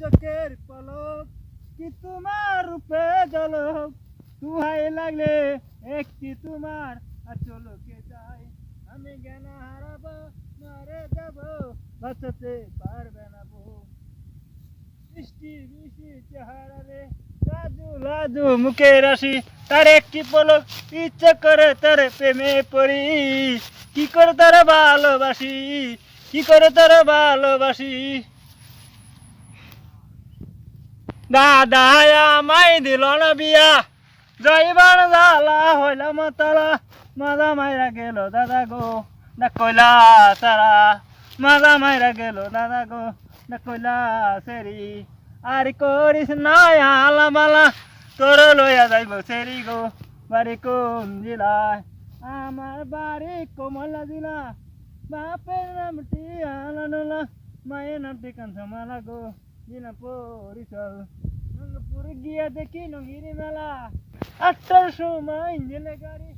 চোখের পলক কি তোমার রূপে জলক তুহাই লাগলে একটি তোমার আচলকে যাই আমি জ্ঞান হারাবো, মারে যাব, বাঁচাতে পারবে না বউ। বৃষ্টি বৃষ্টি চেহারা রে, লাজু লাজু মুখে রাশি তার একটি পলক। ইচ্ছে করে তার প্রেমে পড়ি। কি করে তার ভালোবাসি? কি করে তার ভালোবাসি? দাদা আমায় দিল না বিয়া। জয়বার জালা হইলাম তারা মাদা মাইরা গেল দাদা গো, না কইলা তারা। মাদা মাইরা গেল দাদা গো, না কইলা সেরি। আর করিস না আলামালা তোর লইয়া যাইব সেরি গো। বাড়ি কোন জেলায়? আমার বাড়ি কমলা জেলা। বাপের নামটি আলানোলা, মায়ের নামটি কাঞ্চমালা গো। পরিচল নঙ্গপুর গিয়া দেখি নঙ্গিরি মেলা। আটটার সময় ইঞ্জিনে গাড়ি।